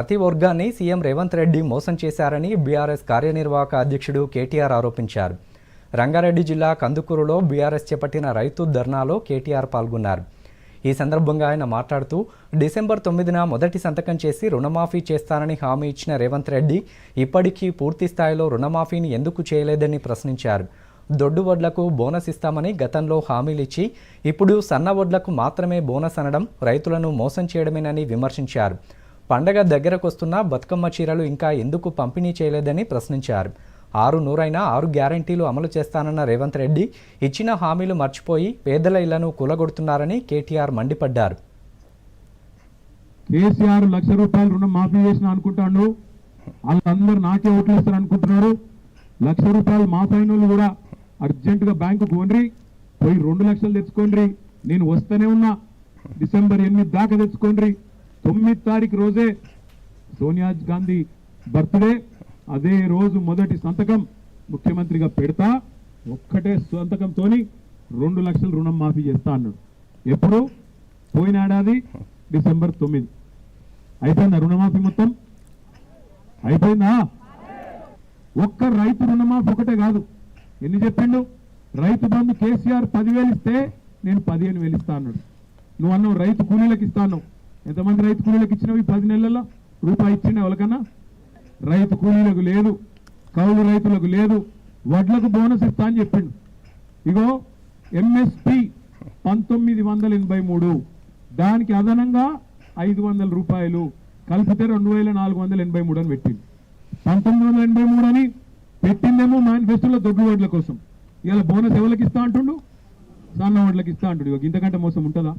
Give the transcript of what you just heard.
ప్రతి వర్గాన్ని సీఎం రేవంత్ రెడ్డి మోసం చేశారని బీఆర్ఎస్ కార్యనిర్వాహక అధ్యక్షుడు కేటీఆర్ ఆరోపించారు. రంగారెడ్డి జిల్లా కందుకూరులో బీఆర్ఎస్ చేపట్టిన రైతు ధర్నాలో కేటీఆర్ పాల్గొన్నారు. ఈ సందర్భంగా ఆయన మాట్లాడుతూ డిసెంబర్ తొమ్మిదిన మొదటి సంతకం చేసి రుణమాఫీ చేస్తానని హామీ ఇచ్చిన రేవంత్ రెడ్డి ఇప్పటికీ పూర్తి స్థాయిలో రుణమాఫీని ఎందుకు చేయలేదని ప్రశ్నించారు. దొడ్డు వడ్లకు బోనస్ ఇస్తామని గతంలో హామీలిచ్చి ఇప్పుడు సన్న వడ్లకు మాత్రమే బోనస్ అనడం రైతులను మోసం చేయడమేనని విమర్శించారు. పండగ దగ్గరకు వస్తున్న బతుకమ్మ చీరలు ఇంకా ఎందుకు పంపిణీ చేయలేదని ప్రశ్నించారు. ఆరు నూరైనా ఆరు గ్యారంటీలు అమలు చేస్తానన్న రేవంత్ రెడ్డి ఇచ్చిన హామీలు మర్చిపోయి పేదల ఇళ్ళను కూలగొడుతున్నారని కేటీఆర్ మండిపడ్డారు. కేసీఆర్ లక్ష రూపాయలు రుణం మాఫీ చేసిన అనుకుంటాడు. వాళ్ళందరూ నాకే ఓట్లు ఇస్తారు అనుకుంటున్నారు. లక్ష రూపాయలు మాఫీ అయిన వాళ్ళు కూడా అర్జెంటుగా బ్యాంకు పోండ్రి. పోయి రెండు లక్షలు తెచ్చుకోండి నేను వస్తూనే ఉన్నా. డిసెంబర్ ఎనిమిది దాకా తెచ్చుకోండి తొమ్మిది తారీఖు రోజే సోనియా గాంధీ బర్త్డే. అదే రోజు మొదటి సంతకం ముఖ్యమంత్రిగా పెడతా. ఒక్కటే సంతకంతో రెండు లక్షలు రుణం మాఫీ చేస్తా అన్నాడు. ఎప్పుడు? పోయిన ఏడాది డిసెంబర్ తొమ్మిది. అయిపోయిందా రుణమాఫీ మొత్తం? అయిపోయిందా? ఒక్క రైతు రుణమాఫీ ఒకటే కాదు. ఎన్ని చెప్పిండు? రైతు బంధు కేసీఆర్ పదివేలు ఇస్తే నేను పదిహేను వేలు ఇస్తా అన్నాడు. నువ్వు అన్నావు రైతు కూలీలకు ఇస్తాను ఎంతమంది రైతు కూలీలకు ఇచ్చినవి? పది నెలల్లో? రూపాయి ఇచ్చిండే ఎవరికన్నా రైతు కూలీలకు లేదు కౌలు రైతులకు లేదు వడ్లకు బోనస్ ఇస్తా అని చెప్పిండు. ఇగో ఎంఎస్పి పంతొమ్మిది వందల ఎనభై మూడు. దానికి అదనంగా ఐదు వందల రూపాయలు కలిపితే రెండు వేల నాలుగు వందల ఎనభై మూడు అని పెట్టింది పంతొమ్మిది వందల ఎనభై మూడు అని పెట్టిందేమో మేనిఫెస్టోలో దొడ్డు వడ్ల కోసం. ఇలా బోనస్ ఎవరికి ఇస్తా అంటుండు? సన్న వడ్లకి ఇస్తా అంటుడు. ఇక ఇంతకంటే మోసం ఉంటుందా?